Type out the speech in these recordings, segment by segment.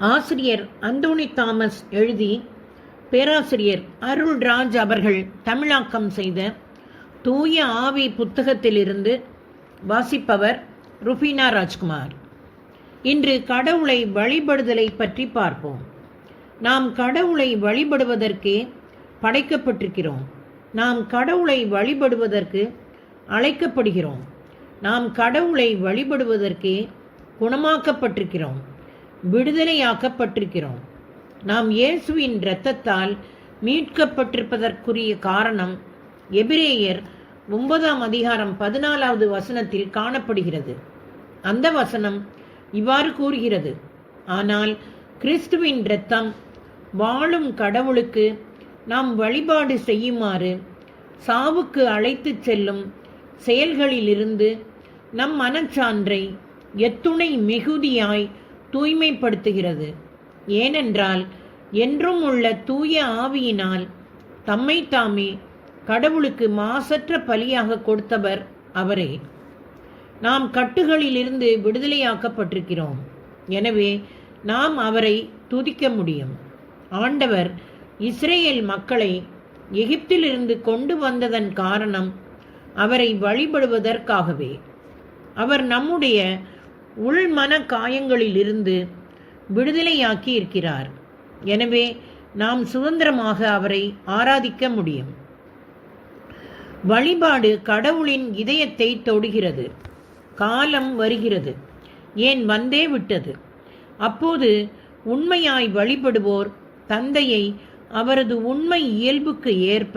ஆசிரியர் அந்தோணி தாமஸ் எழுதி பேராசிரியர் அருள்ராஜ் அவர்கள் தமிழாக்கம் செய்த தூய ஆவி புத்தகத்திலிருந்து வாசிப்பவர் ருஃபினா ராஜ்குமார். இன்று கடவுளை வழிபடுதலை பற்றி பார்ப்போம். நாம் கடவுளை வழிபடுவதற்கே படைக்கப்பட்டிருக்கிறோம். நாம் கடவுளை வழிபடுவதற்கு அழைக்கப்படுகிறோம். நாம் கடவுளை வழிபடுவதற்கே குணமாக்கப்பட்டிருக்கிறோம். விடுதலையாக்கப்பட்டிருக்கிறோம். நாம் இயேசுவின் இரத்தத்தால் மீட்கப்பட்டிருப்பதற்குரிய காரணம் எபிரேயர் ஒன்பதாம் அதிகாரம் பதினாலாவது வசனத்தில் காணப்படுகிறது. அந்த வசனம் இவ்வாறு கூறுகிறது. ஆனால் கிறிஸ்துவின் இரத்தம் வாழும் கடவுளுக்கு நாம் வழிபாடு செய்யுமாறு சாவுக்கு அழைத்துச் செல்லும் செயல்களிலிருந்து நம் மனச்சான்றை எத்துணை மிகுதியாய் தூய்மைப்படுத்துகிறது. ஏனென்றால் என்றும் உள்ள தூய ஆவியினால் தம்மை தாமே கடவுளுக்கு மாசற்ற பலியாக கொடுத்தவர் அவரே. நாம் கட்டுகளிலிருந்து விடுதலையாக்கப்பட்டிருக்கிறோம். எனவே நாம் அவரை துதிக்க முடியும். ஆண்டவர் இஸ்ரேல் மக்களை எகிப்திலிருந்து கொண்டு வந்ததன் காரணம் அவரை வழிபடுவதற்காகவே. அவர் நம்முடைய உள்மன காயங்களிலிருந்து விடுதலையாக்கி இருக்கிறார் எனவே நாம் சுதந்திரமாக அவரை ஆராதிக்க முடியும். வழிபாடு கடவுளின் இதயத்தை தொடுகிறது. காலம் வருகிறது. ஏன் வந்தே விட்டது? அப்போது உண்மையாய் வழிபடுவோர் தந்தையை அவரது உண்மை இயல்புக்கு ஏற்ப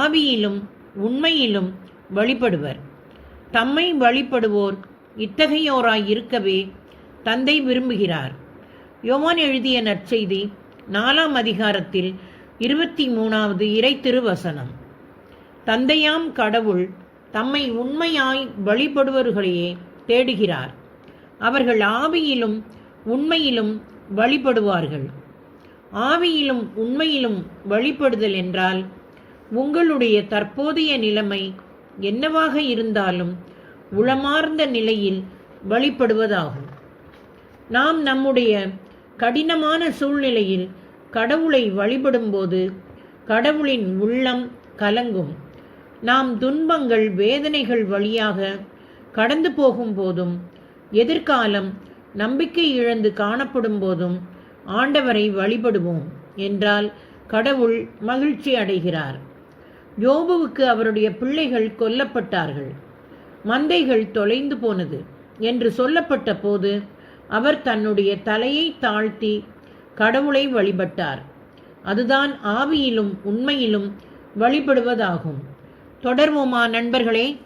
ஆவியிலும் உண்மையிலும் வழிபடுவர். தம்மை வழிபடுவோர் இத்தகையோராய் இருக்கவே தந்தை விரும்புகிறார். யோவான் எழுதிய நற்செய்தி நாலாம் அதிகாரத்தில் இருபத்தி மூணாவது இறை திருவசனம் தந்தையாம் கடவுள் தம்மை உண்மையாய் வழிபடுவர்களையே தேடுகிறார். அவர்கள் ஆவியிலும் உண்மையிலும் வழிபடுவார்கள். ஆவியிலும் உண்மையிலும் வழிபடுதல் என்றால் உங்களுடைய தற்போதைய நிலைமை என்னவாக இருந்தாலும் உளமார்ந்த நிலையில் வழிபடுவதாகும். நாம் நம்முடைய கடினமான சூழ்நிலையில் கடவுளை வழிபடும்போது கடவுளின் உள்ளம் கலங்கும். நாம் துன்பங்கள் வேதனைகள் வழியாக கடந்து போகும் போதும் எதிர்காலம் நம்பிக்கை இழந்து காணப்படும் போதும் ஆண்டவரை வழிபடுவோம் என்றால் கடவுள் மகிழ்ச்சி அடைகிறார். யோபுவுக்கு அவருடைய பிள்ளைகள் கொல்லப்பட்டார்கள். மந்தைகள் தொலைந்து போனது என்று சொல்லப்பட்ட போது அவர் தன்னுடைய தலையை தாழ்த்தி கடவுளை வழிபட்டார். அதுதான் ஆவியிலும் உண்மையிலும் வழிபடுவதாகும். தொடர்வோமா நண்பர்களே?